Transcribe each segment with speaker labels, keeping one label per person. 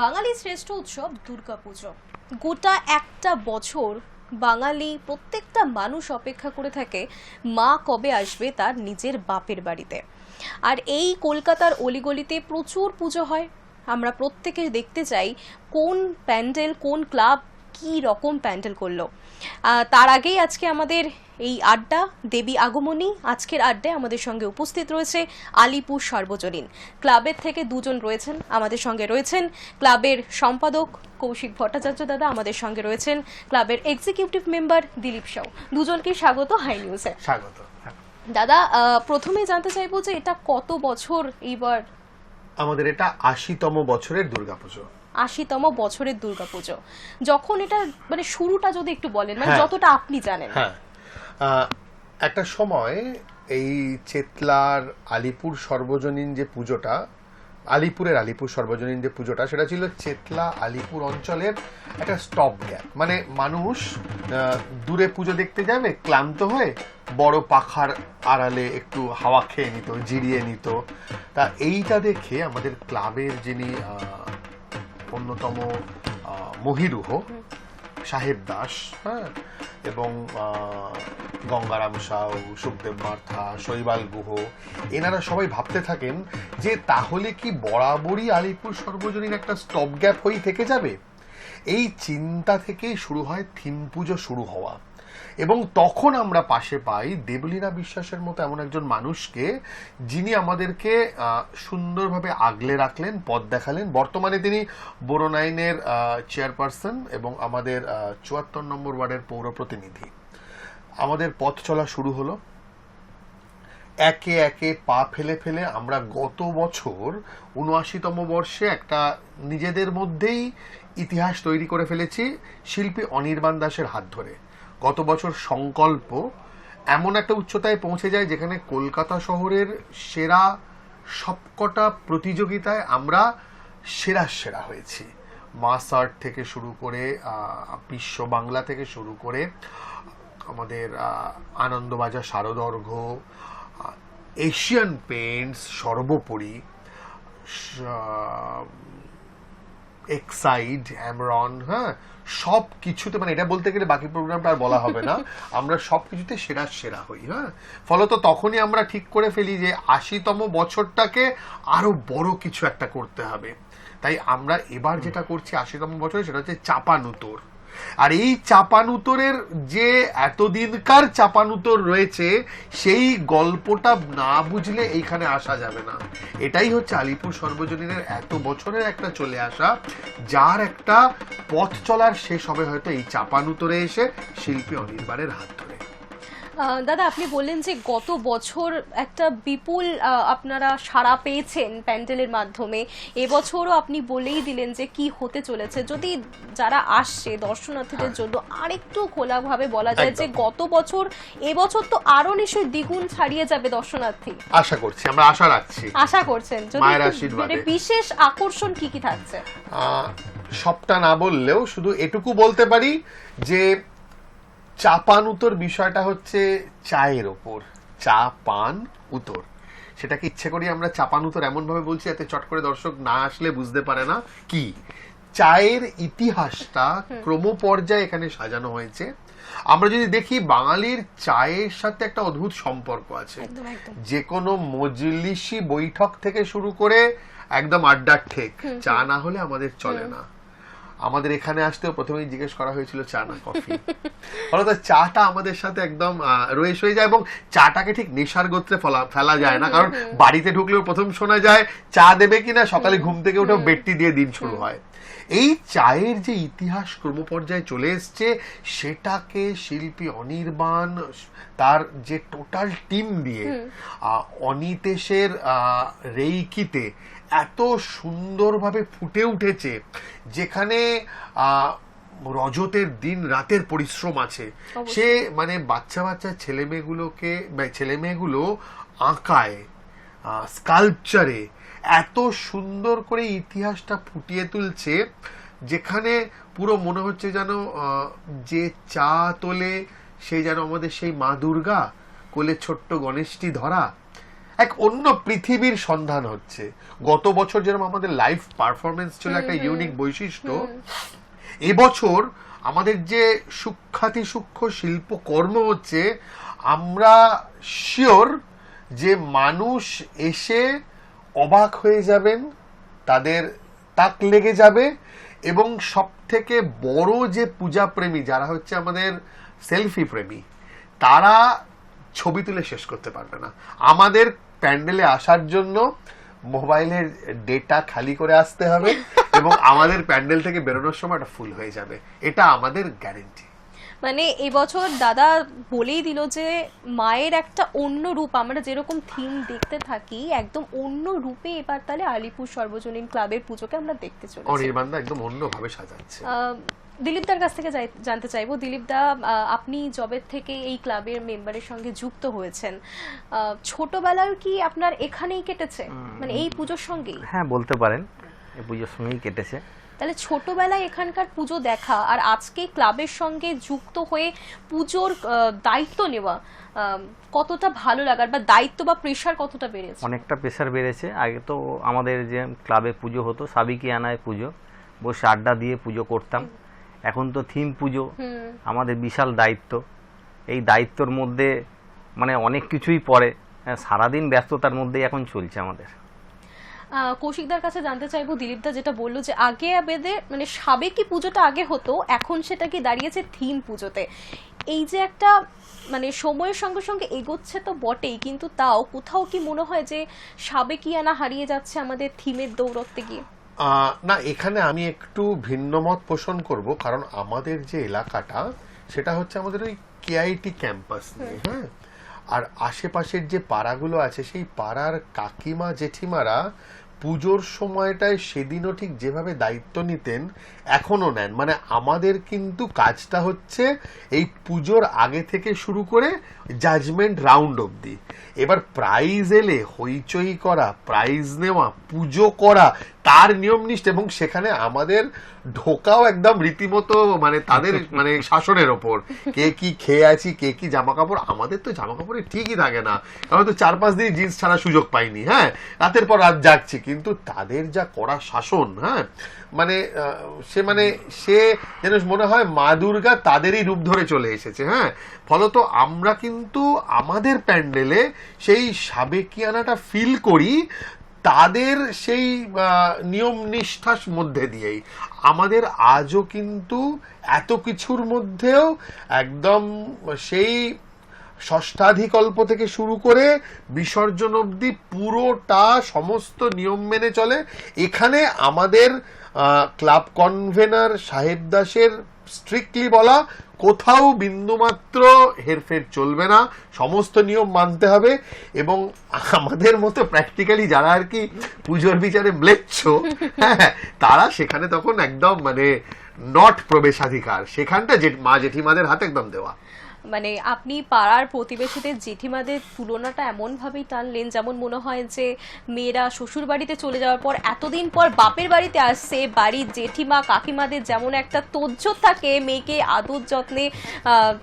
Speaker 1: বাঙালির শ্রেষ্ঠ উৎসব দুর্গাপুজো গোটা একটা বছর বাঙালি প্রত্যেকটা মানুষ অপেক্ষা করে থাকে, মা কবে আসবে তার নিজের বাপের বাড়িতে। আর এই কলকাতার অলিগলিতে প্রচুর পুজো হয়। আমরা প্রত্যেকে দেখতে চাই কোন প্যান্ডেল, কোন ক্লাব কি রকম প্যান্ডেল করল। তার আগেই আজকে আমাদের এই আড্ডা দেবী আগমনী। আজকের আড্ডায় আমাদের সঙ্গে উপস্থিত রয়েছে আলিপুর সর্বজনীন। ক্লাবের থেকে দুজন রয়েছেন আমাদের সঙ্গে রয়েছেন ক্লাবের সম্পাদক কৌশিক ভট্টাচার্য দাদা আমাদের সঙ্গে রয়েছেন ক্লাবের এক্সিকিউটিভ মেম্বার দিলীপ সাউ। দুজনকে স্বাগত হাই নিউজে
Speaker 2: স্বাগত হ্যাঁ।
Speaker 1: দাদা প্রথমে জানতে চাইব যে এটা কত বছর এইবার?
Speaker 2: আমাদের এটা আশিতম বছরের দুর্গাপুজো।
Speaker 1: আশিতম বছরের দুর্গাপুজো। যখন এটা মানে শুরুটা যদি একটু বলেন মানে
Speaker 2: হ্যাঁ।
Speaker 1: যতটা আপনি জানেন।
Speaker 2: হ্যাঁ। একটা সময় এই চেতলার আলিপুর সর্বজনীন যে পুজোটা আলিপুরের আলিপুর সর্বজনীন যে পুজোটা সেটা ছিল চেতলা আলিপুর অঞ্চলের একটা স্টপ গ্যাপ মানে মানুষ দূরে পুজো দেখতে যাবে ক্লান্ত হয়ে বড় পাখার আড়ালে একটু হাওয়া খেয়ে নিত জিরিয়ে নিত। তা এইটা দেখে আমাদের ক্লাবের যিনি অন্যতম মহিরুহ, সাহেব দাস হ্যাঁ এবং গঙ্গারাম সাউ, সুখদেব মার্থা শৈবাল গুহ, এনারা সবাই ভাবতে থাকেন যে তাহলে কি বরাবরই আলিপুর সর্বজনীন একটা স্টপ গ্যাপ হয়েই থেকে যাবে? এই চিন্তা থেকেই শুরু হয় থিম পুজো শুরু হওয়া। এবং তখন আমরা পাশে পাই দেবলীনা বিশ্বাসের মতো এমন একজন মানুষকে, যিনি আমাদেরকে সুন্দরভাবে আগলে রাখলেন, পথ দেখালেন। বর্তমানে তিনি বোরোনাইনের চেয়ারপারসন এবং আমাদের চুয়াত্তর নম্বর ওয়ার্ডের পৌর প্রতিনিধি। আমাদের পথ চলা শুরু হলো। একে একে পা ফেলে ফেলে আমরা গত বছর উনআশিতম বর্ষে একটা নিজেদের মধ্যেই ইতিহাস তৈরি করে ফেলেছি শিল্পী অনির্বাণ দাসের হাত ধরে। গত বছর সংকল্প এমন একটা উচ্চতায় পৌঁছে যায় যেখানে কলকাতা শহরের সেরা সবকটা প্রতিযোগিতায় আমরা সেরা সেরা হয়েছি। মাস আর্ট থেকে শুরু করে বিশ্ব বাংলা থেকে শুরু করে, আমাদের আনন্দবাজার, শারদর্ঘ এশিয়ান পেন্টস সর্বোপরি এক্সাইড, অ্যামরন হ্যাঁ সব কিছুতে মানে এটা বলতে গেলে বাকি প্রোগ্রামটা আর বলা হবে না। আমরা সব কিছুতে সেরা সেরা হই হ্যাঁ? ফলত তখনই আমরা ঠিক করে ফেলি যে আশিতম বছরটাকে আরও বড় কিছু একটা করতে হবে। তাই আমরা এবার যেটা করছি আশিতম বছরে সেটা হচ্ছে চাপানুতোর। আর এই চাপানুতরের যে এতদিনকার চাপানুতর রয়েছে, সেই গল্পটা না বুঝলে এইখানে আসা যাবে না। এটাই হচ্ছে আলিপুর সর্বজনীনের এত বছরের একটা চলে আসা, যার একটা পথ চলার শেষ হবে হয়তো এই চাপানুতরে এসে শিল্পী অনির্বাণের হাত
Speaker 1: দাদা আপনি বললেন যে গত বছর একটা বিপুল আপনারা সাড়া পেয়েছেন প্যান্ডেলের মাধ্যমে। এবছরও আপনি বলেই দিলেন যে কি হতে চলেছে। যদি যারা আসছে দর্শনার্থীদের জন্য আরেকটু খোলাভাবে বলা যায় যে গত বছর এবছর তো আরও নিশ্চয়ই দ্বিগুণ ছাড়িয়ে যাবে দর্শনার্থী।
Speaker 2: আশা করছি আমরা আশা রাখছি।
Speaker 1: আশা করছেন। যদি। মানে বিশেষ আকর্ষণ কি কি থাকছে?
Speaker 2: সবটা না বললেও শুধু এটুকু বলতে পারি যে চাপান উতর বিষয়টা হচ্ছে চায়ের ওপর। চা পান উতর সেটাকে ইচ্ছে করি আমরা চাপান উতর এমন ভাবে বলছি যাতে চট করে দর্শক না আসলে বুঝতে পারে না কি। চায়ের ইতিহাসটা ক্রমপর্যায়ে এখানে সাজানো হয়েছে। আমরা যদি দেখি বাঙালির চায়ের সাথে একটা অদ্ভুত সম্পর্ক আছে। যে কোনো মজলিসি বৈঠক থেকে শুরু করে একদম আড্ডার ঠেক। চা না হলে আমাদের চলে না। আমাদের এখানে আসতেও প্রথমেই জিজ্ঞেস করা হয়েছিল চা না কফি। ফলত চাটা আমাদের সাথে একদম রয়েস হয়ে যায় এবং চাটাকে ঠিক নেশার গোত্রে ফলা যায় না। কারণ বাড়িতে ঢুকলেও প্রথম শোনা যায়, চা দেবে কিনা, সকালে ঘুম থেকে উঠেও বেডটি দিয়ে দিন শুরু হয়। এই চায়ের যে ইতিহাস ক্রমপর্যায়ে চলে এসছে, সেটাকে শিল্পী অনির্বাণ, তার যে টোটাল টিম দিয়ে অনিতেশের রেইকিতে এত সুন্দরভাবে ফুটে উঠেছে যেখানে আহ, রজতের দিন রাতের পরিশ্রম আছে। সে মানে বাচ্চা বাচ্চা ছেলে মেয়েগুলোকে ছেলে মেয়েগুলো আঁকায় স্কাল্পচারে এত সুন্দর করে ইতিহাসটা ফুটিয়ে তুলছে যেখানে পুরো মনে হচ্ছে যেন আহ, যে চা তোলে সে যেন আমাদের সেই মা দুর্গা কোলে ছোট্ট গণেশটি ধরা। এক অন্য পৃথিবীর সন্ধান হচ্ছে। গত বছর যেরকম আমাদের লাইভ পারফরমেন্স ছিল একটা ইউনিক বৈশিষ্ট্য এবছর আমাদের যে সূক্ষাতি সূক্ষ্ম শিল্পকর্ম হচ্ছে আমরা শিওর যে মানুষ এসে অবাক হয়ে যাবেন তাদের তাক লেগে যাবে এবং সব থেকে বড় যে পূজা প্রেমী যারা হচ্ছে আমাদের সেলফি প্রেমী তারা ছবি তুলে শেষ করতে পারবে না। আমাদের প্যান্ডেলে আসার জন্য মোবাইলের ডেটা খালি করে আসতে হবে এবং আমাদের প্যান্ডেল থেকে বেরোনোর সময় এটা ফুল হয়ে যাবে। এটা আমাদের গ্যারেন্টি
Speaker 1: মানে এবছর দাদা বলেই দিল যে মায়ের একটা অন্য রূপ আমরা যেরকম থিম দেখতে থাকি একদম অন্য রূপে এবার তাহলে আলিপুর সর্বজনীন ক্লাবের পুজোকে আমরা দেখতে চলেছি।
Speaker 2: অনির্বাণদা একদম অন্যভাবে সাজাচ্ছে।
Speaker 1: দিলীপদার কাছ থেকে জানতে চাইব। দিলীপদা আপনি জবের থেকে এই ক্লাবের মেম্বারের সঙ্গে যুক্ত হয়েছেন। ছোটবেলার কি আপনার এখানেই কেটেছে? মানে এই পুজোর সঙ্গেই?
Speaker 3: হ্যাঁ বলতে পারেন। এই পুজোর সময়ই কেটেছে।
Speaker 1: তাহলে ছোটবেলায় এখানকার পুজো দেখা আর আজকে ক্লাবের সঙ্গে যুক্ত হয়ে পুজোর দায়িত্ব নেওয়া কতটা ভালো লাগার বা দায়িত্ব বা প্রেশার কতটা বেড়েছে?
Speaker 3: অনেকটা প্রেশার বেড়েছে। আগে তো আমাদের যে ক্লাবে পুজো হতো সাবিকি আনায় পুজো। বসে আড্ডা দিয়ে পুজো করতাম। এখন তো থিম পুজো আমাদের বিশাল দায়িত্ব। এই দায়িত্বর মধ্যে মানে অনেক কিছুই পড়ে হ্যাঁ, সারাদিন ব্যস্ততার মধ্যেই এখন চলছে আমাদের।
Speaker 1: কৌশিকদার কাছে জানতে চাইব দিলীপদা যেটা বলল যে আগে বেদে মানে সাবেকি পুজোটা আগে হতো এখন সেটা কি দাঁড়িয়েছে থিম পুজোতে? এই যে একটা মানে সময়ের সঙ্গে সঙ্গে এগোচ্ছে তো বটেই কিন্তু তাও কোথাও কি মনে হয় যে সাবেকিয়ানা হারিয়ে যাচ্ছে আমাদের থিমের দৌড়ত্বে গিয়ে?
Speaker 2: না এখানে আমি একটু ভিন্ন মত পোষণ করব কারণ আমাদের যে এলাকাটা সেটা হচ্ছে আমাদের ওই কেআইটি ক্যাম্পাস নিয়ে হ্যাঁ? আর আশেপাশের যে পাড়াগুলো আছে সেই পাড়ার কাকিমা জেঠিমারা পুজোর সময়টায় সেদিনও ঠিক যেভাবে দায়িত্ব নিতেন এখনও নেন। মানে আমাদের কিন্তু কাজটা হচ্ছে এই পুজোর আগে থেকে শুরু করে জাজমেন্ট রাউন্ড অবধি। এবার প্রাইজ এলে হইচই করা প্রাইজ নেওয়া পুজো করা তার নিয়ম নিষ্ঠ, এবং সেখানে আমাদের ঢোকাও একদম রীতিমতো মানে তাদের মানে শাসনের ওপর। কে কি খেয়ে আছি, কে কি জামা কাপড় আমাদের তো জামা কাপড়ে ঠিকই থাকে না। আমরা তো চার পাঁচ দিন জিন্স ছাড়া সুযোগ পাইনি হ্যাঁ? রাতের পর রাত যাচ্ছি কিন্তু তাদের যা করা শাসন হ্যাঁ? মানে সে মানে সে যেন মনে হয় মা দুর্গা তাদেরই রূপ ধরে চলে এসেছে হ্যাঁ? ফলত আমরা কিন্তু আমাদের প্যান্ডেলে সেই সাবেকিয়ানাটা ফিল করি তাদের সেই নিয়ম নিষ্ঠাস মধ্যে দিয়েই। আমাদের আজও কিন্তু এত কিছুর মধ্যেও একদম সেই ষষ্ঠাধিকল্প থেকে শুরু করে বিসর্জন অব্দি পুরোটা সমস্ত নিয়ম মেনে চলে। এখানে আমাদের ক্লাব কনভেনার সাহেব দাসের স্ট্রিক্টলি বলা কোথাও বিন্দুমাত্র হেরফের চলবে না। সমস্ত নিয়ম মানতে হবে এবং আমাদের মতো প্র্যাকটিক্যালি যারা আর কি পুজোর বিচারে ম্লেচ্ছ হ্যাঁ তারা সেখানে তখন একদম মানে নট প্রবেশাধিকার। সেখানটা যে মা জেঠিমাদের হাতে একদম দেওয়া।
Speaker 1: মানে আপনি পাড়ার প্রতিবেশীদের জেঠিমাদের তুলনাটা এমন ভাবেই টানলেন যেমন মনে হয় যে মেয়েরা শ্বশুর বাড়িতে চলে যাওয়ার পর এতদিন পর বাপের বাড়িতে আসছে বাড়ির জেঠিমা কাকিমাদের যেমন একটা তোজ্জোর থাকে মেয়েকে আদর যত্নে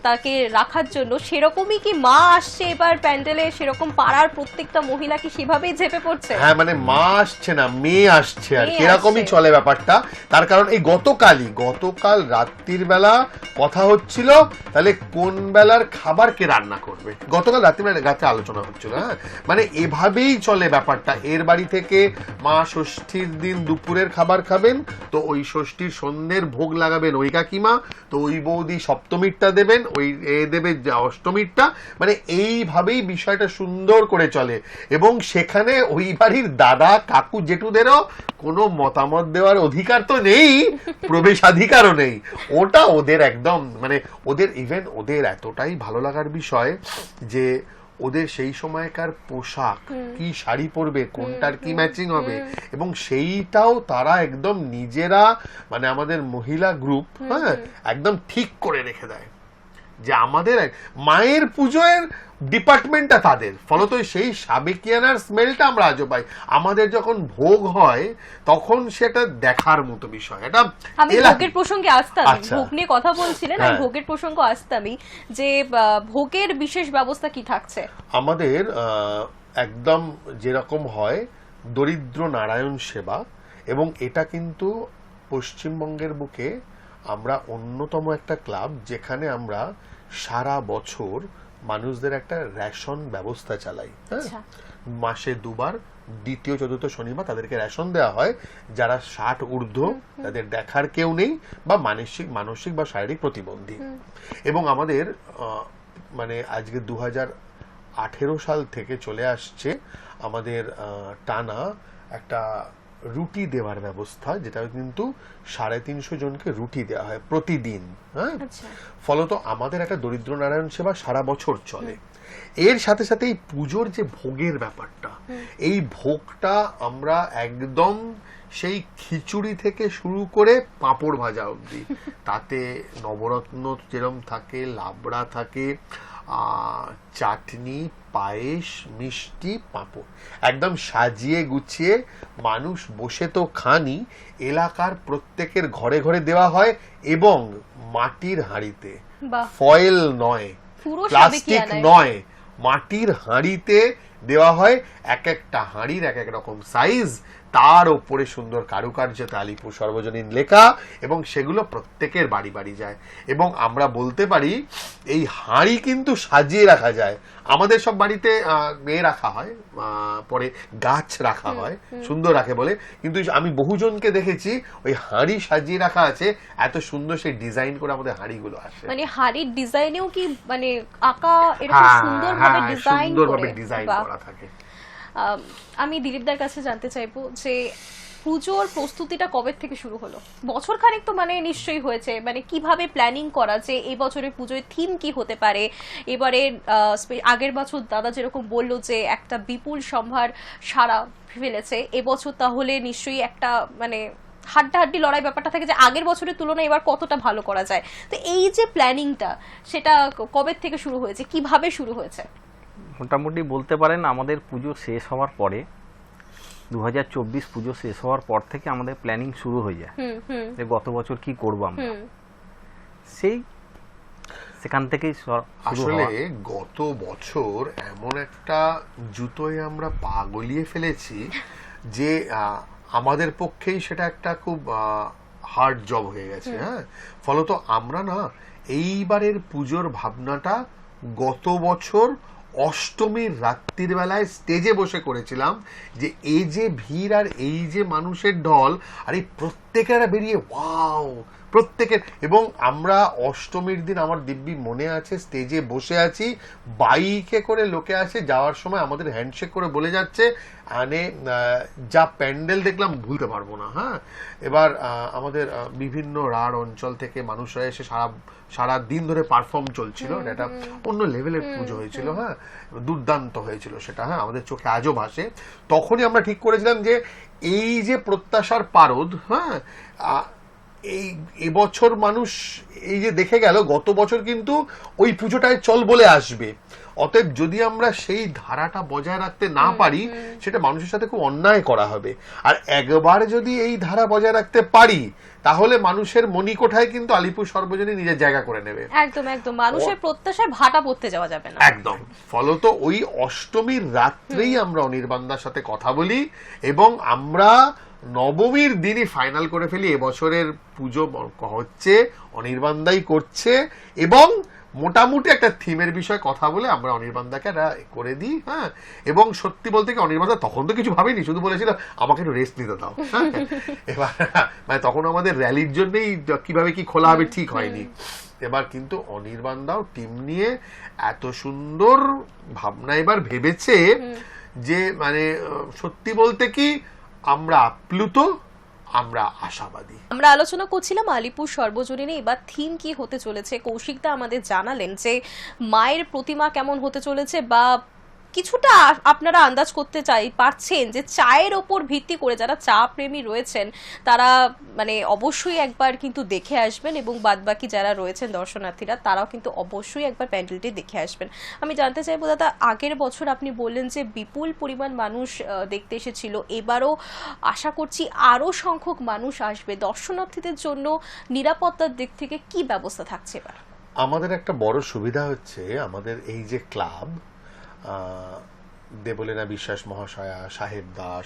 Speaker 1: তাকে রাখার জন্য সেরকমই কি মা আসছে এবার প্যান্ডেলে? সেরকম পাড়ার প্রত্যেকটা মহিলা কি সেভাবেই ঝেপে পড়ছে?
Speaker 2: হ্যাঁ মানে মা আসছে না মেয়ে আসছে আর
Speaker 1: মেয়ে
Speaker 2: কিরকমই চলে ব্যাপারটা। তার কারণ এই গতকালই গতকাল রাত্রির বেলা কথা হচ্ছিল তাহলে কোন বেলার খাবার কে রান্না করবে? গতকাল রাত্রিবেলা রাত্রে আলোচনা হচ্ছিল হ্যাঁ? মানে এভাবেই চলে ব্যাপারটা। এর বাড়ি থেকে মা ষষ্ঠীর দিন দুপুরের খাবার খাবেন, তো ওই ষষ্ঠীর সন্ধ্যের ভোগ লাগাবেন ওই কাকিমা, তো ওই বৌদি সপ্তমীরটা দেবেন, ওই এ দেবে অষ্টমীরটা। মানে এইভাবেই বিষয়টা সুন্দর করে চলে। এবং সেখানে ওই বাড়ির দাদা, কাকু, জেঠুদেরও কোনো মতামত দেওয়ার অধিকার তো নেই, প্রবেশাধিকারও নেই। ওটা ওদের একদম মানে ওদের ইভেন ওদের এতটাই ভালো লাগার বিষয় যে ওদের সেই সময়কার পোশাক কি শাড়ি পরবে কোনটার কি ম্যাচিং হবে এবং সেইটাও তারা একদম নিজেরা মানে আমাদের মহিলা গ্রুপ হ্যাঁ একদম ঠিক করে রেখে দেয়। যে আমাদের মায়ের পুজোর ডিপার্টমেন্টটা তাদের। ফলত সেই সাবেকিয়ানার স্মেলটা আমরা আজও পাই। আমাদের যখন ভোগ হয় তখন সেটা দেখার মতো বিষয়। এটা
Speaker 1: আমি ভোগের প্রসঙ্গে আসতাম
Speaker 2: আচ্ছা।
Speaker 1: ভোগ নিয়ে কথা বলছিলেন আমি
Speaker 2: হ্যাঁ।
Speaker 1: ভোগের প্রসঙ্গ আসতামই যে ভোগের বিশেষ ব্যবস্থা কি থাকছে?
Speaker 2: আমাদের একদম যেরকম হয় দরিদ্র নারায়ণ সেবা এবং এটা কিন্তু পশ্চিমবঙ্গের বুকে আমরা অন্যতম একটা ক্লাব যেখানে আমরা সারা বছর মানুষদের একটা রেশন ব্যবস্থা চালাই হ্যাঁ?
Speaker 1: আচ্ছা।
Speaker 2: মাসে দুবার দ্বিতীয় চতুর্থ শনিবার তাদেরকে রেশন দেওয়া হয়। যারা ষাট ঊর্ধ্ব তাদের দেখার কেউ নেই বা মানসিক মানসিক বা শারীরিক প্রতিবন্ধী। এবং আমাদের মানে আজকে দু আঠেরো সাল থেকে চলে আসছে আমাদের টানা একটা রুটি দেওয়ার ব্যবস্থা যেটা কিন্তু সাড়ে তিনশো জনকে রুটি দেওয়া হয় প্রতিদিন হ্যাঁ?
Speaker 1: আচ্ছা।
Speaker 2: ফলত আমাদের একটা দরিদ্র নারায়ণ সেবা সারা বছর চলে। এর সাথে সাথে এই পুজোর যে ভোগের ব্যাপারটা এই ভোগটা আমরা একদম সেই খিচুড়ি থেকে শুরু করে পাঁপড় ভাজা অবধি। তাতে নবরত্ন যেরম থাকে লাবড়া থাকে চাটনি পায়েস মিষ্টি পাঁপড়। একদম সাজিয়ে গুছিয়ে মানুষ বসে তো খানি এলাকার প্রত্যেকের ঘরে ঘরে দেওয়া হয় এবং মাটির হাঁড়িতে। ফয়েল নয় প্লাস্টিক নয় মাটির হাঁড়িতে দেওয়া হয় এক একটা হাঁড়ির এক এক রকম সাইজ তার ওপরে সুন্দর কারুকার্যতে আলিপুর সর্বজনীন লেখা এবং সেগুলো প্রত্যেকের বাড়ি বাড়ি যায়। এবং আমরা বলতে পারি এই হাঁড়ি কিন্তু সাজিয়ে রাখা যায়। আমাদের সব বাড়িতে এ রাখা হয় পরে গাছ রাখা হয় সুন্দর রাখে বলে। কিন্তু আমি বহুজনকে দেখেছি ওই হাঁড়ি সাজিয়ে রাখা আছে এত সুন্দর সেই ডিজাইন করে আমাদের হাঁড়িগুলো আসে।
Speaker 1: মানে হাঁড়ির ডিজাইনেও কি মানে আঁকা এরকম
Speaker 2: হ্যাঁ,
Speaker 1: সুন্দরভাবে
Speaker 2: হ্যাঁ,
Speaker 1: ডিজাইন
Speaker 2: সুন্দরভাবে ডিজাইন করা থাকে।
Speaker 1: আম, দিলীপদার কাছে জানতে চাইব যে পুজোর প্রস্তুতিটা কবে থেকে শুরু হলো? বছর খানেক তো মানে নিশ্চয়ই হয়েছে। মানে কীভাবে প্ল্যানিং করা যে এই বছরের পুজোয় থিম কি হতে পারে? এবারে আগের বছর দাদা যেরকম বলল যে একটা বিপুল সম্ভার সারা ফেলেছে এবছর তাহলে নিশ্চয়ই একটা মানে হাড্ডাহাড্ডি লড়াই ব্যাপারটা থাকে যে আগের বছরের তুলনায় এবার কতটা ভালো করা যায়? তো এই যে প্ল্যানিংটা সেটা কবে থেকে শুরু হয়েছে? কীভাবে শুরু হয়েছে?
Speaker 3: মোটামুটি বলতে পারেন আমাদের পুজো শেষ হওয়ার পরে দু হাজার চব্বিশ পুজো শেষ হওয়ার পর থেকে আমাদের প্ল্যানিং শুরু হয়ে যায়। যে গত বছর কি করব আমরা? সেই সেখান থেকেই
Speaker 2: আসলে গত বছর এমন একটা জুতোয় আমরা পা গলিয়ে ফেলেছি যে আমাদের পক্ষেই সেটা একটা খুব হার্ড জব হয়ে গেছে হ্যাঁ? ফলত আমরা না এইবারের পুজোর ভাবনাটা গত বছর অষ্টমীর রাত্রির বেলায় স্টেজে বসে করেছিলাম যে এই যে ভিড় আর এই যে মানুষের ঢল, আর এই প্রত্যেকেরা বেরিয়ে ওয়াও প্রত্যেকের। এবং আমরা অষ্টমীর দিন আমার দিব্যি মনে আছে স্টেজে বসে আছি বাইকে করে লোকে আসে, যাওয়ার সময় আমাদের হ্যান্ডশেক করে বলে যাচ্ছে আহ, যা প্যান্ডেল দেখলাম ভুলতে পারব না হ্যাঁ? এবার আমাদের বিভিন্ন রাঢ় অঞ্চল থেকে মানুষরা এসে সারা সারা দিন ধরে পারফর্ম চলছিল এটা অন্য লেভেলের পুজো হয়েছিল হ্যাঁ? দুর্দান্ত হয়েছিল সেটা হ্যাঁ? আমাদের চোখে আজও ভাসে। তখনই আমরা ঠিক করেছিলাম যে এই যে প্রত্যাশার পারদ হ্যাঁ এই এবছর মানুষ এই যে দেখে গেল গত বছর কিন্তু ওই পুজোটায় চল বলে আসবে। অতএব যদি আমরা সেই ধারাটা বজায় রাখতে না পারি সেটা মানুষের সাথে খুব অন্যায় করা হবে। আর একবার যদি এই ধারা বজায় রাখতে পারি তাহলে মানুষের মণিকোঠায় কিন্তু আলিপুর সর্বজনীন নিজের জায়গা করে নেবে।
Speaker 1: একদম একদম। মানুষের প্রত্যাশায় ভাটা পড়তে যাওয়া যাবে না।
Speaker 2: একদম। ফলত ওই অষ্টমীর রাত্রেই আমরা অনির্বাণদার সাথে কথা বলি এবং আমরা নবমীর দিনই ফাইনাল করে ফেলি। এবছরের পুজো হচ্ছে অনির্বাণদাই করছে এবং মোটামুটি একটা থিমের বিষয়ে কথা বলে আমরা অনির্বাণদাকে একটা করে দিই হ্যাঁ? এবং সত্যি বলতে কি অনির্বাণদা তখন তো কিছু ভাবিনি শুধু বলেছিল আমাকে একটু রেস্ট নিতে দাও। হ্যাঁ? এবার মানে তখন আমাদের র্যালির জন্যই কীভাবে কি খোলা হবে ঠিক হয়নি। এবার কিন্তু অনির্বাণ দাও টিম নিয়ে এত সুন্দর ভাবনা এবার ভেবেছে যে মানে সত্যি বলতে কি আমরা আপ্লুত আমরা আশাবাদী।
Speaker 1: আমরা আলোচনা করছিলাম আলিপুর সর্বজনীনে, এবার থিম কি হতে চলেছে? কৌশিকদা আমাদের জানালেন যে, মায়ের প্রতিমা কেমন হতে চলেছে বা কিছুটা আপনারা আন্দাজ করতে চাই, পারছেন যে চায়ের ওপর ভিত্তি করে যারা চা প্রেমী রয়েছেন, তারা মানে অবশ্যই একবার কিন্তু দেখে আসবেন এবং বাদবাকি যারা রয়েছেন দর্শনার্থীরা, তারাও কিন্তু অবশ্যই একবার প্যান্ডেলটি দেখে আসবেন। আমি জানতে চাইব দাদা, আগের বছর আপনি বললেন যে বিপুল পরিমাণ মানুষ দেখতে এসেছিল, এবারও আশা করছি আরও সংখ্যক মানুষ আসবে। দর্শনার্থীদের জন্য নিরাপত্তার দিক থেকে কি ব্যবস্থা থাকছে এবার?
Speaker 2: আমাদের একটা বড় সুবিধা হচ্ছে, আমাদের এই যে ক্লাব দেবলীনা বিশ্বাস মহাশয়া সাহেব দাস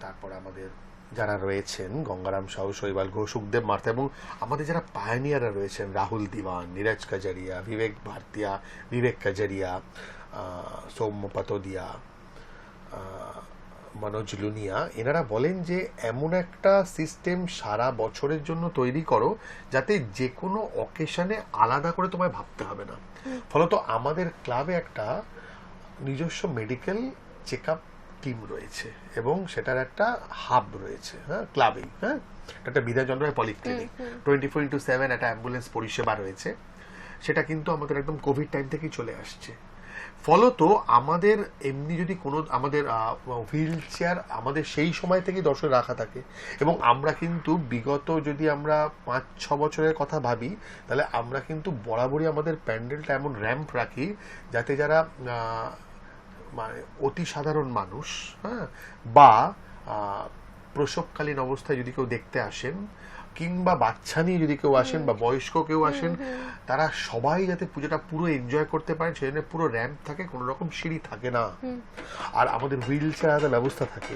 Speaker 2: তারপর আমাদের যারা রয়েছেন গঙ্গারাম সাহু শৈবাল ঘোষ সুখদেব মার্তা এবং আমাদের যারা পায়নিয়াররা রয়েছেন রাহুল দিওয়ান নীরজ কাজারিয়া বিবেক ভারতিয়া বিবেক কাজারিয়া সৌম্য পাতোদিয়া মনোজ লুনিয়া এনারা বলেন যে এমন একটা সিস্টেম সারা বছরের জন্য তৈরি করো যাতে যে কোনো অকেশনে আলাদা করে তোমায় ভাবতে হবে না। ফলত আমাদের ক্লাবে একটা নিজস্ব মেডিকেল চেক টিম রয়েছে এবং সেটার একটা হাব রয়েছে হ্যাঁ ক্লাবেই হ্যাঁ একটা Bidhachandra polyclinic twenty four into seven একটা অ্যাম্বুলেন্স পরিষেবা রয়েছে। সেটা কিন্তু আমাদের একদম কোভিড টাইম থেকেই চলে আসছে। ফলত আমাদের এমনি যদি কোনো আমাদের হুইল চেয়ার আমাদের সেই সময় থেকেই দর্শক রাখা থাকে এবং আমরা কিন্তু বিগত যদি আমরা পাঁচ ছ বছরের কথা ভাবি তাহলে আমরা কিন্তু বরাবরই আমাদের প্যান্ডেলটা এমন র্যাম্প রাখি যাতে যারা মানে অতি সাধারণ মানুষ হ্যাঁ বা প্রসবকালীন অবস্থায় যদি কেউ দেখতে আসেন কিংবা বাচ্চা নিয়ে যদি কেউ আসেন বা বয়স্ক কেউ আসেন তারা সবাই যাতে পুজোটা পুরো এনজয় করতে পারেন সেই জন্য পুরো র্যাম্প থাকে কোনো রকম সিঁড়ি থাকে না। আর আমাদের হুইল চেয়ার ব্যবস্থা থাকে।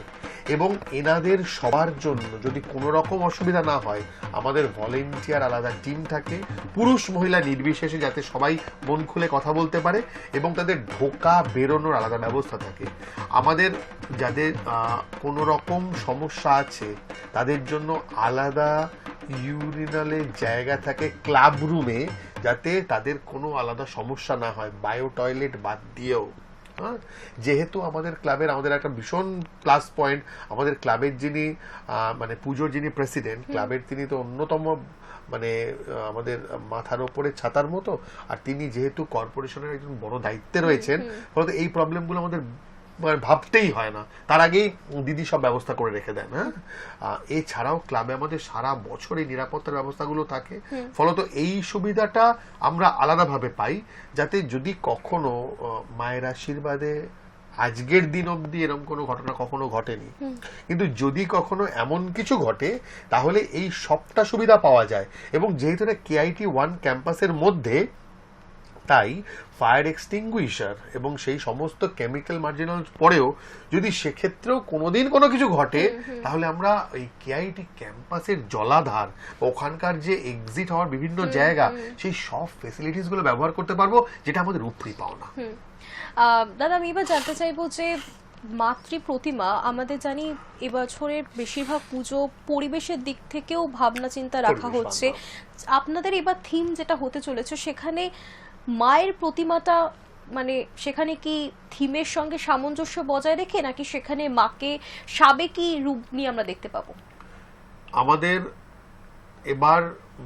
Speaker 2: এবং এনাদের সবার জন্য যদি কোনো রকম অসুবিধা না হয় আমাদের ভলেন্টিয়ার আলাদা টিম থাকে পুরুষ মহিলা নির্বিশেষে যাতে সবাই মন খুলে কথা বলতে পারে এবং তাদের ঢোকা বেরোনোর আলাদা ব্যবস্থা থাকে। আমাদের যাদের কোনো রকম সমস্যা আছে তাদের জন্য আলাদা ইউরিনালের জায়গা থাকে ক্লাব রুমে যাতে তাদের কোনো আলাদা সমস্যা না হয় বায়ো টয়লেট বাদ দিয়েও। হ্যাঁ? যেহেতু আমাদের ক্লাবের আমাদের একটা ভীষণ প্লাস পয়েন্ট আমাদের ক্লাবের যিনি মানে পুজোর যিনি প্রেসিডেন্ট ক্লাবের তিনি তো অন্যতম মানে আমাদের মাথার ওপরে ছাতার মতো আর তিনি যেহেতু কর্পোরেশনের একজন বড় দায়িত্বে রয়েছেন ফলত এই প্রবলেমগুলো আমাদের ভাবতেই হয় না। তার আগেই দিদি সব ব্যবস্থা করে রেখে দেন হ্যাঁ? এছাড়াও ক্লাবে আমাদের সারা বছর এই নিরাপত্তার ব্যবস্থাগুলো থাকে। ফলত এই সুবিধাটা আমরা আলাদাভাবে পাই যাতে যদি কখনো মায়ের আশীর্বাদে আজকের দিন অবধি এরকম কোনো ঘটনা কখনো ঘটেনি। কিন্তু যদি কখনো এমন কিছু ঘটে তাহলে এই সবটা সুবিধা পাওয়া যায়। এবং যেহেতু এটা কেআইটি ওয়ান ক্যাম্পাসের মধ্যে তাই ফায়ার এক্সটিংগুইশার এবং সেই সমস্ত কেমিক্যাল মার্জিনাল পরেও যদি সেক্ষেত্রেও কোনোদিন কোনো কিছু ঘটে তাহলে আমরা এই কেআইটি ক্যাম্পাসের জলাধার ওখানকার যে এক্সিট হওয়ার বিভিন্ন জায়গা সেই সব ফেসিলিটিসগুলো ব্যবহার করতে পারব যেটা আমাদের উপরি পাওনা।
Speaker 1: দাদা আমি এবার জানতে চাইব যে মাতৃ প্রতিমা আমাদের জানি এবছরের বেশিরভাগ পুজো পরিবেশের দিক থেকেও ভাবনা চিন্তা রাখা হচ্ছে। আপনাদের এবার থিম যেটা হতে চলেছে সেখানে মায়ের প্রতিমাটা মানে সেখানে কি থিমের সঙ্গে সামঞ্জস্য বজায় রেখে নাকি সেখানে মাকে সাবেকি রূপ নিয়ে আমরা দেখতে পাবো?
Speaker 2: আমাদের এবার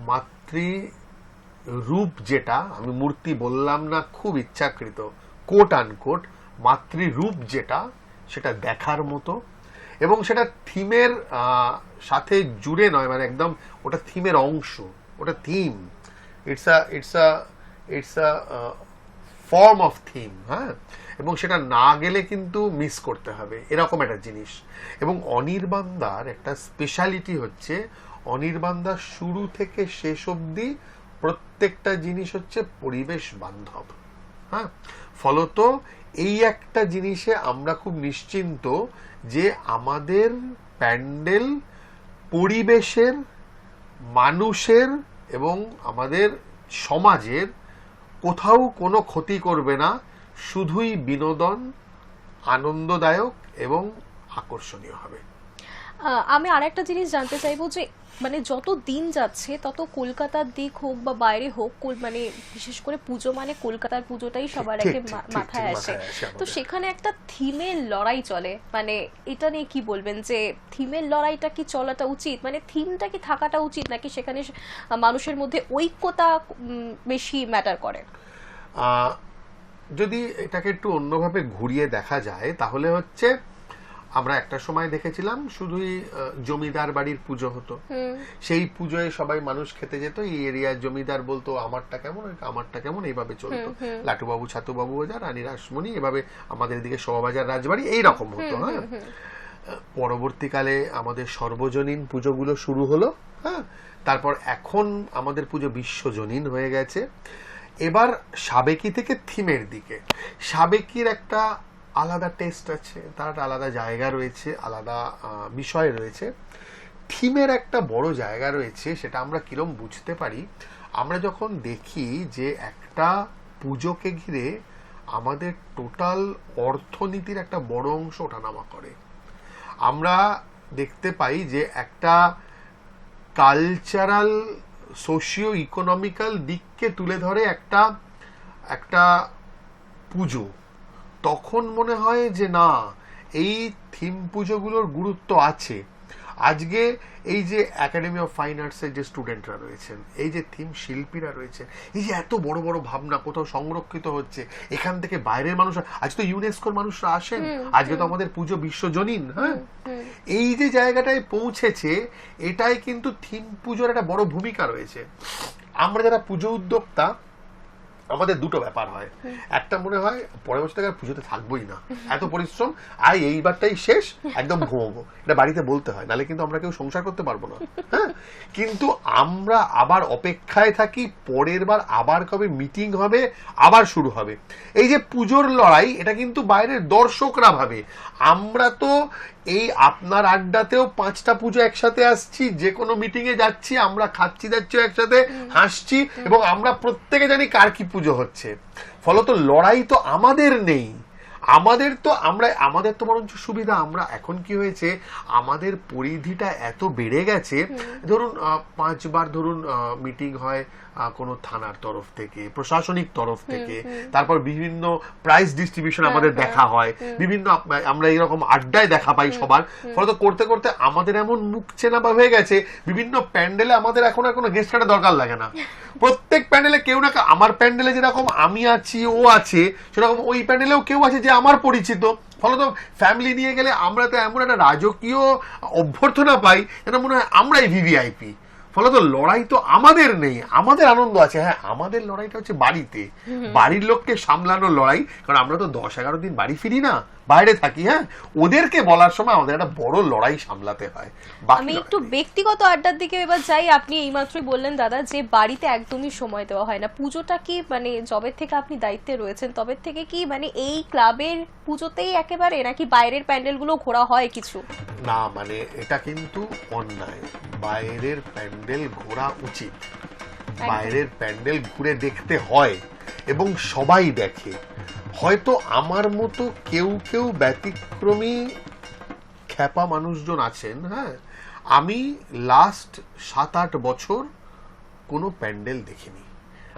Speaker 2: মাতৃ রূপ যেটা, আমি মূর্তি বললাম না, খুব ইচ্ছাকৃত কোট আনকোট মাতৃ রূপ যেটা, সেটা দেখার মতো। এবং সেটা থিমের সাথে জুড়ে নয় মানে একদম ওটা থিমের অংশ, ওটা theme it's a it's a it's a form of theme হ্যাঁ? এবং সেটা না গেলে কিন্তু মিস করতে হবে। এরকম একটা জিনিস। এবং অনির্বাণদার একটা স্পেশালিটি হচ্ছে অনির্বাণদা শুরু থেকে শেষ অবধি প্রত্যেকটা জিনিস হচ্ছে পরিবেশ বান্ধব হ্যাঁ? ফলত এই একটা জিনিসে আমরা খুব নিশ্চিন্ত যে আমাদের প্যান্ডেল পরিবেশের, মানুষের এবং আমাদের সমাজের কোথাও কোনো ক্ষতি করবে না শুধুই বিনোদন আনন্দদায়ক এবং আকর্ষণীয় হবে।
Speaker 1: আমি আরেকটা জিনিস জানতে চাইব যে মানে যত দিন যাচ্ছে তত কলকাতার দিক হোক বা বাইরে হোক মানে বিশেষ করে পুজো মানে কলকাতার পুজোটাই সবার আগে মাথায় আসে। তো সেখানে একটা থিমের লড়াই চলে। মানে এটা নিয়ে কি বলবেন যে থিমের লড়াইটা কি চলাটা উচিত? মানে থিমটা কি থাকাটা উচিত? নাকি সেখানে মানুষের মধ্যে ঐক্যতা বেশি ম্যাটার করে?
Speaker 2: যদি এটাকে একটু অন্যভাবে ঘুরিয়ে দেখা যায় তাহলে হচ্ছে আমরা একটা সময় দেখেছিলাম শুধুই জমিদার বাড়ির পুজো হতো। সেই পুজোয় সবাই মানুষ খেতে যেত এই এরিয়ার জমিদার বলতো আমারটা কেমন আমারটা কেমন এইভাবে চলতো। লাটুবাবু ছাতুবাবু বাজা রানী রাসমণি এভাবে আমাদের এদিকে শোভাবাজার রাজবাড়ি এইরকম হতো হ্যাঁ। পরবর্তীকালে আমাদের সর্বজনীন পুজোগুলো শুরু হলো হ্যাঁ। তারপর এখন আমাদের পুজো বিশ্বজনীন হয়ে গেছে। এবার সাবেকি থেকে থিমের দিকে। সাবেকির একটা আলাদা টেস্ট আছে, তার আলাদা জায়গা রয়েছে, আলাদা বিষয় রয়েছে। থিমের একটা বড় জায়গা রয়েছে, সেটা আমরা কিরম বুঝতে পারি? আমরা যখন দেখি যে একটা পুজোকে ঘিরে আমাদের টোটাল অর্থনীতির একটা বড় অংশ ওঠানামা করে। আমরা দেখতে পাই যে একটা কালচারাল সোশিও ইকোনমিক্যাল দিককে তুলে ধরে একটা একটা পুজো। তখন মনে হয় যে না এই থিম পুজোগুলোর গুরুত্ব আছে। আজকে এই যে একাডেমি অফ ফাইন আর্টসের যে স্টুডেন্টরা রয়েছেন এই যে থিম শিল্পীরা রয়েছেন এই যে এত বড় বড় ভাবনা কোথাও সংরক্ষিত হচ্ছে এখান থেকে বাইরের মানুষ আজ তো ইউনেস্কোর মানুষরা আসেন আজকে তো আমাদের পুজো বিশ্বজনীন হ্যাঁ? এই যে জায়গাটায় পৌঁছেছে এটাই কিন্তু থিম পুজোর একটা বড় ভূমিকা রয়েছে। আমরা যারা পুজো উদ্যোক্তা আমাদের দুটো ব্যাপার হয়। একটা মনে হয়, পরের বছর থেকে পুজোতে থাকবোই না। এত পরিশ্রম, আর এইবারটাই শেষ, একদম ঘুমবো। এটা বাড়িতে বলতে হয় নালে কিন্তু আমরা কেউ সংসার করতে পারব না। হ্যাঁ? কিন্তু আমরা আবার অপেক্ষায় থাকি, পরের বার আবার কবে মিটিং হবে, আবার শুরু হবে। এই যে পুজোর লড়াই, এটা কিন্তু বাইরের দর্শকরা ভাবে। আমরা তো এই আপনার আড্ডাতেও পাঁচটা পুজো একসাথে আসছি যে কোনো মিটিং এ যাচ্ছি আমরা খাচ্ছি যাচ্ছি একসাথে হাসছি এবং আমরা প্রত্যেকে জানি কার কি পুজো হচ্ছে। ফলত লড়াই তো আমাদের নেই। আমাদের তো আমরা আমাদের তো বরঞ্চ সুবিধা আমরা এখন কি হয়েছে আমাদের পরিধিটা এত বেড়ে গেছে। ধরুন পাঁচবার ধরুন মিটিং হয় কোনো থানার তরফ থেকে প্রশাসনিক তরফ থেকে। তারপর বিভিন্ন প্রাইজ ডিস্ট্রিবিউশন আমাদের দেখা হয়। বিভিন্ন আমরা এরকম আড্ডায় দেখা পাই সবার। ফলত করতে করতে আমাদের এমন মুখ চেনা বা হয়ে গেছে বিভিন্ন প্যান্ডেলে আমাদের এখন আর কোনো গেস্ট কার্ডের দরকার লাগে না। প্রত্যেক প্যান্ডেলে কেউ না আমার প্যান্ডেলে যেরকম আমি আছি ও আছে সেরকম ওই প্যান্ডেলেও কেউ আছে যে আমার পরিচিত। ফলত ফ্যামিলি নিয়ে গেলে আমরা তো এমন একটা রাজকীয় অভ্যর্থনা পাই যেটা মনে হয় আমরাই ভিভিআইপি ফলত লড়াই তো আমাদের নেই আমাদের আনন্দ আছে। হ্যাঁ আমাদের লড়াইটা হচ্ছে বাড়িতে। বাড়ির লোককে সামলানোর লড়াই কারণ আমরা তো দশ এগারো দিন বাড়ি ফিরি না বাইরে থাকি হ্যাঁ? ওদেরকে বলার সময় আমাদের একটা বড় লড়াই সামলাতে হয়
Speaker 1: আমি একটু ব্যক্তিগত আড্ডার দিকে এবার যাই আপনি এইমাত্রই বললেন দাদা যে বাড়িতে একদমই সময় দেওয়া হয় না। পুজোটা কি মানে জবের থেকে আপনি দায়িত্বে রয়েছেন তবে থেকে কি মানে এই ক্লাবের পুজোতেই একেবারে নাকি বাইরের প্যান্ডেলগুলো ঘোরা হয় কিছু?
Speaker 2: না মানে এটা কিন্তু অন্যায়। বাইরের প্যান্ডেল ঘোরা উচিত। বাইরের প্যান্ডেল ঘুরে দেখতে হয় এবং সবাই দেখে। হয়তো আমার মতো কেউ কেউ ব্যতিক্রমী খ্যাপা মানুষজন আছেন হ্যাঁ? আমি লাস্ট সাত আট বছর কোনো প্যান্ডেল দেখিনি।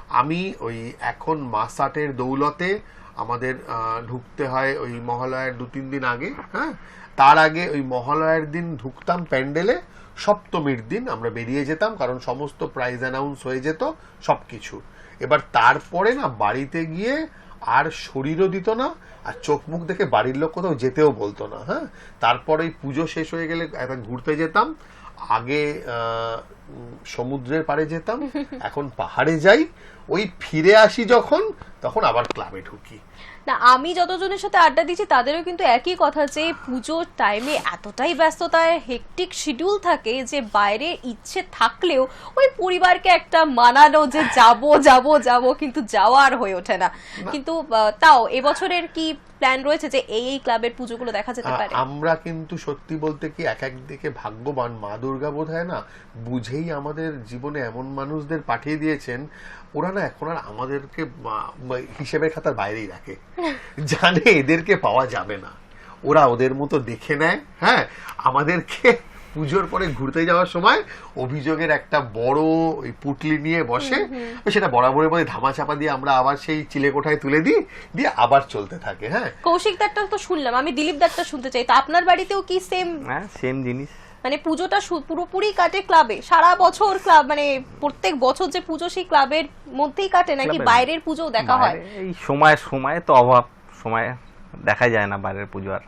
Speaker 2: আমি ওই এখন মাসাটের দৌলতে আমাদের আহ, ঢুকতে হয় ওই মহালয়ার দু তিন দিন আগে হ্যাঁ? তার আগে ওই মহালয়ার দিন ঢুকতাম প্যান্ডেলে সপ্তমীর দিন আমরা বেরিয়ে যেতাম, কারণ সমস্ত প্রাইজ অ্যানাউন্স হয়ে যেত সব কিছু এবার তারপরে না বাড়িতে গিয়ে আর শরীরও দিত না আর চোখ মুখ দেখে বাড়ির লোক কোথাও যেতেও বলতো না হ্যাঁ? তারপরে ওই পুজো শেষ হয়ে গেলে একটা ঘুরতে যেতাম আগে সমুদ্রের পাড়ে যেতাম এখন পাহাড়ে যাই ওই ফিরে আসি যখন তখন আবার ক্লাবে ঢুকি।
Speaker 1: না আমি যতজনের সাথে আড্ডা দিচ্ছি তাদেরও কিন্তু একই কথা যে পুজোর টাইমে এতটাই ব্যস্ততায় হেকটিক শিডিউল থাকে যে বাইরে ইচ্ছে থাকলেও ওই পরিবারকে একটা মানানো যে যাব যাব যাব কিন্তু যাওয়ার হয়ে ওঠে না। কিন্তু তাও এবছরের কি প্ল্যান রয়েছে যে এই এই ক্লাবের পুজোগুলো দেখা যেতে পারে।
Speaker 2: আমরা কিন্তু সত্যি বলতে কি এক এক দিকে ভাগ্যবান। মা দুর্গা বোধ হয় না বুঝেই আমাদের জীবনে এমন মানুষদের পাঠিয়ে দিয়েছেন ওরা না এখন আর আমাদেরকে হিসেবের খাতার বাইরেই রাখে। জানে এদেরকে পাওয়া যাবে না। ওরা ওদের মতো দেখে নেয় হ্যাঁ? আমাদেরকে পুজোর পরে ঘুরতে যাওয়ার সময় অভিযোগের একটা বড় ওই পুটলি নিয়ে বসে সেটা বরাবরের মধ্যে ধামা চাপা দিয়ে আমরা আবার সেই চিলে কোঠায় তুলে দিই দিয়ে আবার চলতে থাকে হ্যাঁ।
Speaker 1: কৌশিক দারটা তো শুনলাম আমি দিলীপ দারটা শুনতে চাই। তা আপনার বাড়িতেও কি সেম
Speaker 3: হ্যাঁ সেম জিনিস।
Speaker 1: মানে পুজোটা পুরোপুরি কাটে ক্লাবে? সারা বছর ক্লাব মানে প্রত্যেক বছর যে পুজো সেই ক্লাবের মধ্যেই কাটে নাকি বাইরের পুজো দেখা হয়?
Speaker 3: এই সময় সময় তো অভাব সময় দেখা যায় না বাইরের পুজো আর।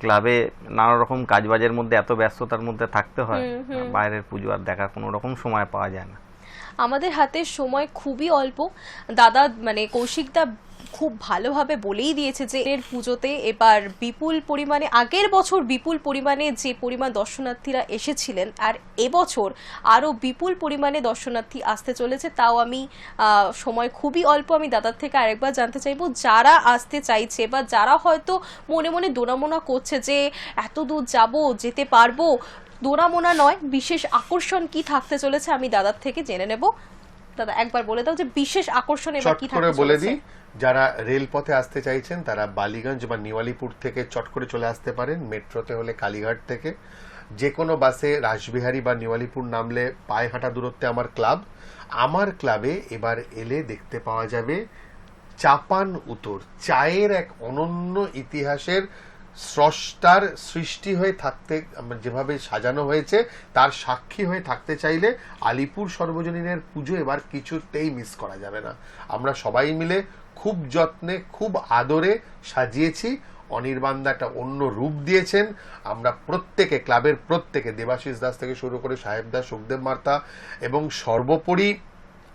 Speaker 3: ক্লাবে নানা রকম কাজবাজের মধ্যে এত ব্যস্ততার মধ্যে থাকতে হয় বাইরের পুজো আর দেখার কোনো রকম সময় পাওয়া যায় না।
Speaker 1: আমাদের হাতে সময় খুবই অল্প। দাদা মানে কৌশিকদা খুব ভালোভাবে বলেই দিয়েছে যে এর পুজোতে এবার বিপুল পরিমাণে আগের বছর বিপুল পরিমাণে যে পরিমাণ দর্শনার্থীরা এসেছিলেন আর এবছর আরও বিপুল পরিমাণে দর্শনার্থী আসতে চলেছে তাও আমি সময় খুবই অল্প আমি দাদার থেকে আরেকবার জানতে চাইব যারা আসতে চাইছে বা যারা হয়তো মনে মনে দোনামোনা করছে যে এত দূর যাব যেতে পারব দোনামোনা নয় বিশেষ আকর্ষণ কি থাকতে চলেছে আমি দাদার থেকে জেনে নেব। দাদা একবার বলে দাও যে বিশেষ আকর্ষণ এবার কি থাকতে চলেছে।
Speaker 2: যারা রেলপথে আসতে চাইছেন, তারা বালিগঞ্জ বা নিওয়ালিপুর থেকে চট করে চলে আসতে পারেন। মেট্রোতে হলে কালীঘাট থেকে। যে কোনো বাসে রাসবিহারী বা নিওয়ালিপুর নামলে পায়ে হাঁটা দূরত্বে আমার ক্লাব। আমার ক্লাবে এবার এলে দেখতে পাওয়া যাবে চাপান উত্তর চায়ের এক অনন্য ইতিহাসের স্রষ্টার সৃষ্টি হয়ে থাকতে, যেভাবে সাজানো হয়েছে, তার সাক্ষী হয়ে থাকতে চাইলে আলিপুর সর্বজনীনের পুজো এবার কিছুতেই মিস করা যাবে না। আমরা সবাই মিলে খুব যত্নে, খুব আদরে সাজিয়েছি। অনির্বাণদা একটা অন্য রূপ দিয়েছেন। আমরা প্রত্যেকে, ক্লাবের প্রত্যেকে, দেবাশিস দাস থেকে শুরু করে সাহেব দাস, সুখদেব মার্তা এবং সর্বোপরি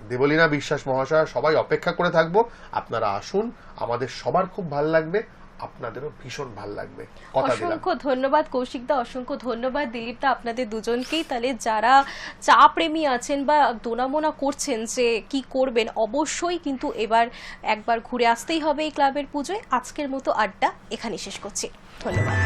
Speaker 2: দেবলীনা বিশ্বাস মহাশয়, সবাই অপেক্ষা করে থাকব। আপনারা আসুন। আমাদের সবার খুব ভালো লাগবে। আপনাদেরও ভীষণ ভালো লাগবে।
Speaker 1: অসংখ্য ধন্যবাদ, কৌশিক দা, অসংখ্য ধন্যবাদ, দিলীপ দা, আপনাদের দুজনকেই। তাহলে যারা চা প্রেমী আছেন বা দোনামোনা করছেন যে কি করবেন, অবশ্যই কিন্তু এবার একবার ঘুরে আসতেই হবে এই ক্লাবের পুজোয়। আজকের মতো আড্ডা এখানে শেষ করছি। ধন্যবাদ।